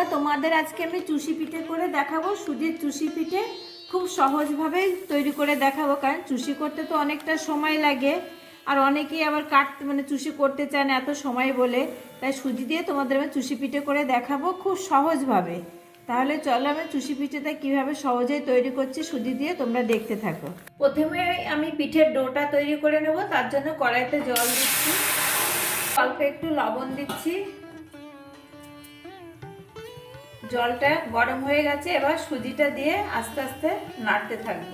বন্ধুরা তোমাদের আজকে আমি চুষি পিঠে করে দেখাবো। সুজির চুষি পিঠে খুব সহজভাবে তৈরি করে দেখাবো, কারণ চুষি করতে তো অনেকটা সময় লাগে। আর অনেকেই আবার কাটতে মানে চুষি করতে চান এত সময় বলে। তাই সুজি দিয়ে তোমাদের আমি চুষি পিঠে করে দেখাবো খুব সহজভাবে। তাহলে চলো আমি চুষি পিঠেটা কীভাবে সহজেই তৈরি করছি সুজি দিয়ে তোমরা দেখতে থাকো। প্রথমে আমি পিঠের ডোটা তৈরি করে নেব, তার জন্য কড়াইতে জল দিচ্ছি। অল্প একটু লবণ দিচ্ছি। জলটা গরম হয়ে গেছে, এবার সুজিটা দিয়ে আস্তে আস্তে নাড়তে থাকব।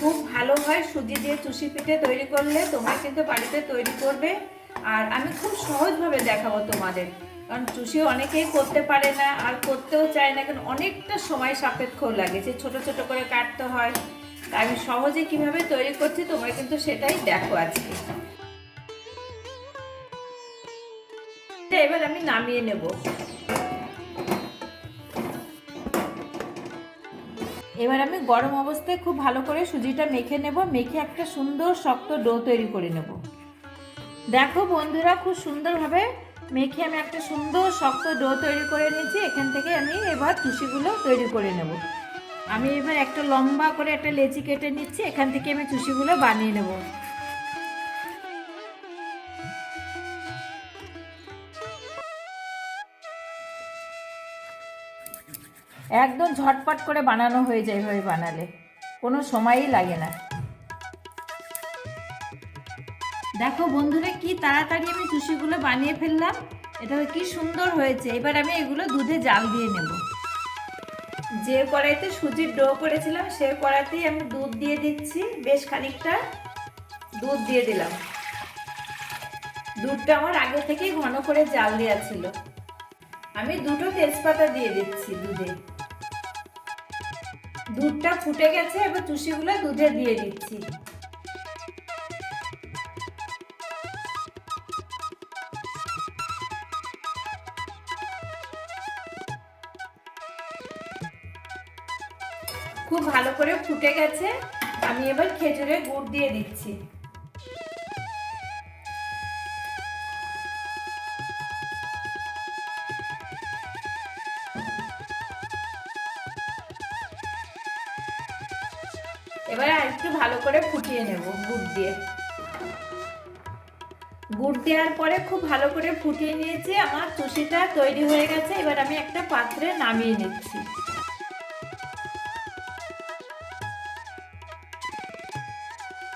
খুব ভালো হয় সুজি দিয়ে চুষি পিঠে তৈরি করলে, তোমরা কিন্তু বাড়িতে তৈরি করবে। আর আমি খুব সহজভাবে দেখাবো তোমাদের, কারণ চুষি অনেকেই করতে পারে না, আর করতেও চায় না, কারণ অনেকটা সময় সাপেক্ষ লাগে, যে ছোট ছোট করে কাটতে হয়। আমি সহজে কীভাবে তৈরি করছি, তোমরা কিন্তু সেটাই দেখো আজকে। এবার আমি নামিয়ে নেব। এবার আমি গরম অবস্থায় খুব ভালো করে সুজিটা মেখে নেব, মেখে একটা সুন্দর শক্ত ডো তৈরি করে নেব। দেখো বন্ধুরা, খুব সুন্দরভাবে মেখে আমি একটা সুন্দর শক্ত ডো তৈরি করে নিয়েছি। এখান থেকে আমি এবার চুষিগুলো তৈরি করে নেব। আমি এবার একটা লম্বা করে একটা লেচি কেটে নিচ্ছি। এখান থেকে আমি চুষিগুলো বানিয়ে নেব। একদম ঝটপট করে বানানো হয়ে যায় এভাবে বানালে। কোনো সময়ই লাগে না। দেখো বন্ধুরা কি তাড়াতাড়ি আমি চুষিগুলো বানিয়ে ফেললাম। এটা কি সুন্দর হয়েছে। এবার আমি এগুলো দুধে জাল দিয়ে নেব। যে কড়াইতে সুজির ডো করেছিলাম সে কড়াইতেই আমি দুধ দিয়ে দিচ্ছি। বেশ খানিকটা দুধ দিয়ে দিলাম। দুধটা আমার আগে থেকেই ঘন করে জাল দেওয়া ছিল। আমি দুটো তেজপাতা দিয়ে দিচ্ছি দুধে। দুধটা ফুটে গেছে, এবার চুষিগুলো দুধে দিয়ে দিচ্ছি। খুব ভালো করে ফুটে গেছে, আমি এবার খেজুরের গুড় দিয়ে দিচ্ছি। এবার একটু ভালো করে ফুটিয়ে নেব গুড় দিয়ে। গুড় দেওয়ার পরে খুব ভালো করে ফুটিয়ে নিয়েছি, আমার চুষিটা তৈরি হয়ে গেছে, এবার আমি একটা পাত্রে নামিয়ে নিচ্ছি।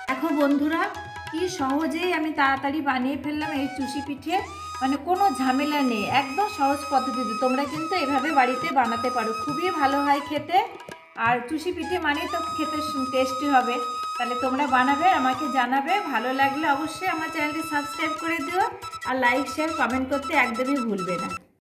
দেখো বন্ধুরা, কি সহজেই আমি তাড়াতাড়ি বানিয়ে ফেললাম এই চুষি পিঠে মানে কোনো ঝামেলা নেই, একদম সহজ পদ্ধতিতে। তোমরা কিন্তু এভাবে বাড়িতে বানাতে পারো, খুবই ভালো হয় খেতে। আর চুষি পিঠে মানে তো খেতে টেস্টি হবে। তাহলে তোমরা বানাবে, আমাকে জানাবে। ভালো লাগলে অবশ্যই আমার চ্যানেলটি সাবস্ক্রাইব করে দিও। আর লাইক শেয়ার কমেন্ট করতে একদমই ভুলবে না।